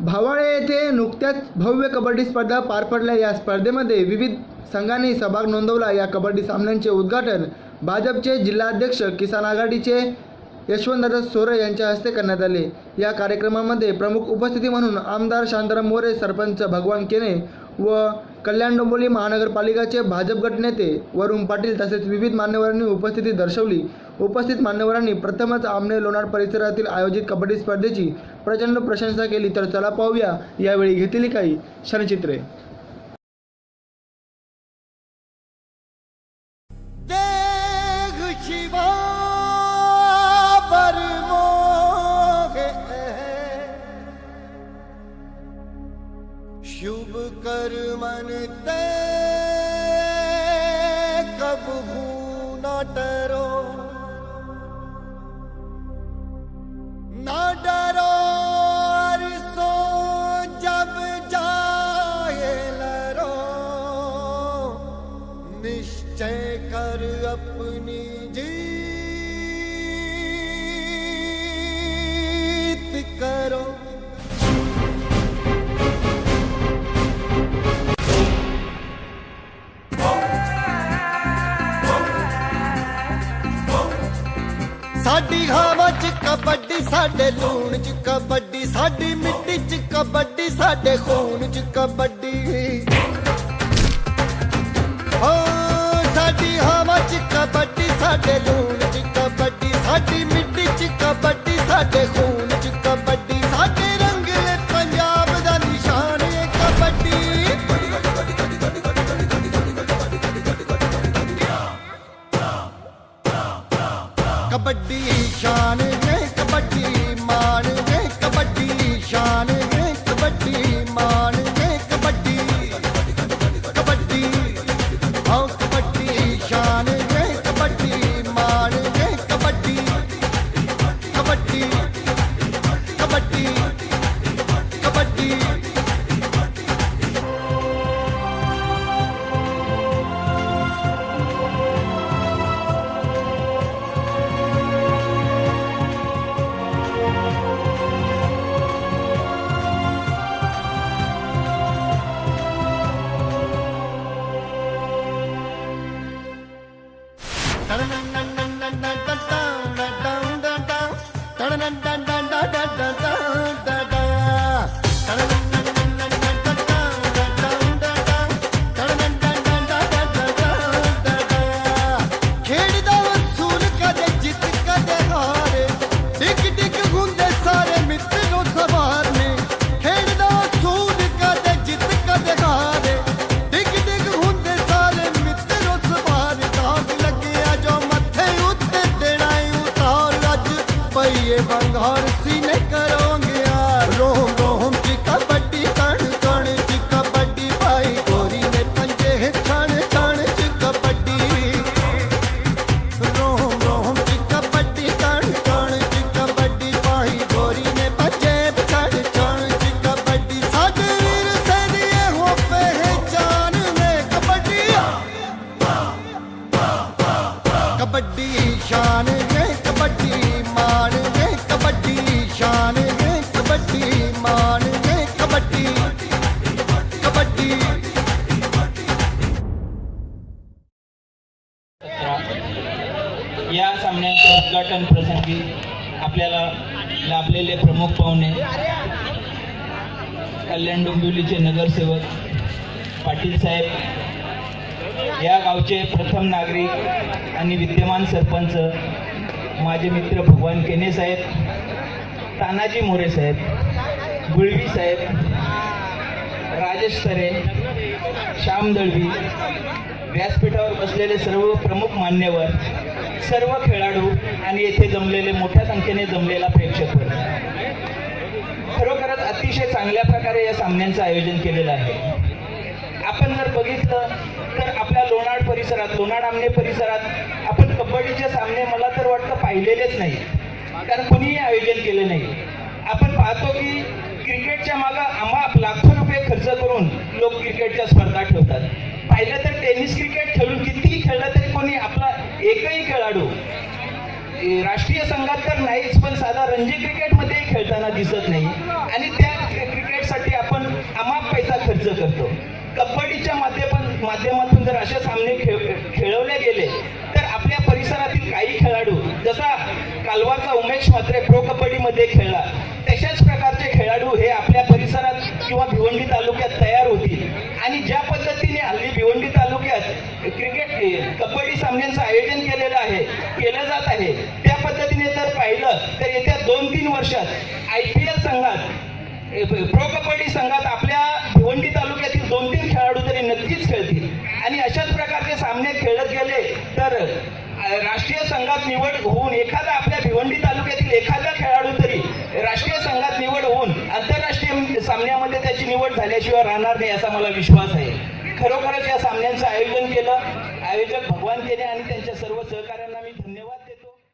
भावाळे येथे नुकत्याच भव्य कबड्डी स्पर्धा पार पडल्या. या स्पर्धेमध्ये विविध संघांनी सहभाग नोंदवला. या कबड्डी सामन्यांचे उद्घाटन भाजपचे जिल्हाध्यक्ष किसान आघाडीचे यशवंतदादा सोरे यांच्या हस्ते करण्यात आले. या कार्यक्रमामध्ये प्रमुख उपस्थिती म्हणून आमदार शांताराम मोरे सरपंच भगवान केने व कल्याण डोंबोली महानगरपालिकाचे भाजप गटनेते वरुण पाटील तसेच विविध मान्यवरांनी उपस्थिती दर्शवली. उपस्थित मान्यवरांनी प्रथमच आमने लोणार परिसरातील आयोजित कबड्डी स्पर्धेची प्रचंड प्रशंसा केली. तर चला पाहूया यावेळी घेतलेली काही क्षणचित्रे. शुभ कर मन ते कब न न निश्चय कर अपनी जीत करो ਸਾਡੀ ਹਵਾ ਚ ਕਬੱਡੀ ਸਾਡੇ ਲੂਣ ਚ ਕਬੱਡੀ ਸਾਡੀ ਮਿੱਟੀ ਚ ਕਬੱਡੀ ਸਾਡੇ ਖੂਨ ਚ ਕਬੱਡੀ ਸਾਡੇ ਲੂਣ ਚ ਕਬੱਡੀ ਸਾਡੀ ਮਿੱਟੀ ਚ ਕਬੱਡੀ ਸਾਡੇ ਖੂਨ ਚ ਕਬੱਡੀ ਸਾਡੇ ਰੰਗਲੇ ਪੰਜਾਬ ਦਾ ਨਿਸ਼ਾਨ ਏ ਕਬੱਡੀ ਕਬੱਡੀ ਸ਼ਾਨ 体が বাঙ্গর या सामन्याच्या उद्घाटन प्रसंगी आपल्याला लाभलेले प्रमुख पाहुणे कल्याण डोंबिवलीचे नगरसेवक पाटील साहेब या गावचे प्रथम नागरिक आणि विद्यमान सरपंच माझे मित्र भगवान केने साहेब तानाजी मोरे साहेब गुळवी साहेब राजेश सरे श्याम दळवी व्यासपीठावर बसलेले सर्व प्रमुख मान्यवर सर्व खेळाडू आणि येथे जमलेले मोठ्या संख्येने जमलेला प्रेक्षक वर्ग. खरोखरच अतिशय चांगल्या प्रकारे या सामन्यांचं आयोजन केलेलं आहे. आपण जर बघितलं तर आपल्या लोणाड परिसरात लोणाड आमने परिसरात आपण कबड्डीचे सामने मला तर वाटतं पाहिलेलेच नाही कारण कुणीही आयोजन केले नाही. आपण पाहतो की क्रिकेटच्या मागं आम्हा लाखो रुपये खर्च करून लोक क्रिकेटच्या स्पर्धा ठेवतात. पाहिलं तर टेनिस क्रिकेट खेळून कितीही खेळलं तरी कोणी आपला एकही खेळाडू राष्ट्रीय संघात तर नाहीच पण साधा रणजी क्रिकेटमध्येही खेळताना दिसत नाही. आणि त्या क्रिकेटसाठी आपण आमाप पैसा खर्च करतो. कबड्डीच्या माध्यम माध्यमातून जर असे सामने खेळ खेळवले गेले तर आपल्या परिसरातील काही खेळाडू जसा कालवाचा उमेश म्हात्रे प्रो कबड्डीमध्ये खेळला तशाच प्रकारचे खेळाडू हे आपल्या परिसरात किंवा भिवंडी तालुक्यात क्रिकेट कबड्डी सामन्यांचं आयोजन केलेलं आहे केलं जात आहे. त्या पद्धतीने जर पाहिलं तर येत्या दोन तीन वर्षात आय पी एल संघात प्रो कबड्डी संघात आपल्या भिवंडी तालुक्यातील दोन तीन खेळाडू तरी नक्कीच खेळतील. आणि अशाच प्रकारचे सामने खेळत गेले तर राष्ट्रीय संघात निवड होऊन एखादा आपल्या भिवंडी तालुक्यातील एखादा खेळाडू तरी राष्ट्रीय संघात निवड होऊन आंतरराष्ट्रीय सामन्यामध्ये त्याची निवड झाल्याशिवाय राहणार नाही असा मला विश्वास आहे. खरोखरच या सामन्यांचं आयोजन केलं आयोजक भगवान केने आणि त्यांच्या सर्व सहकार्या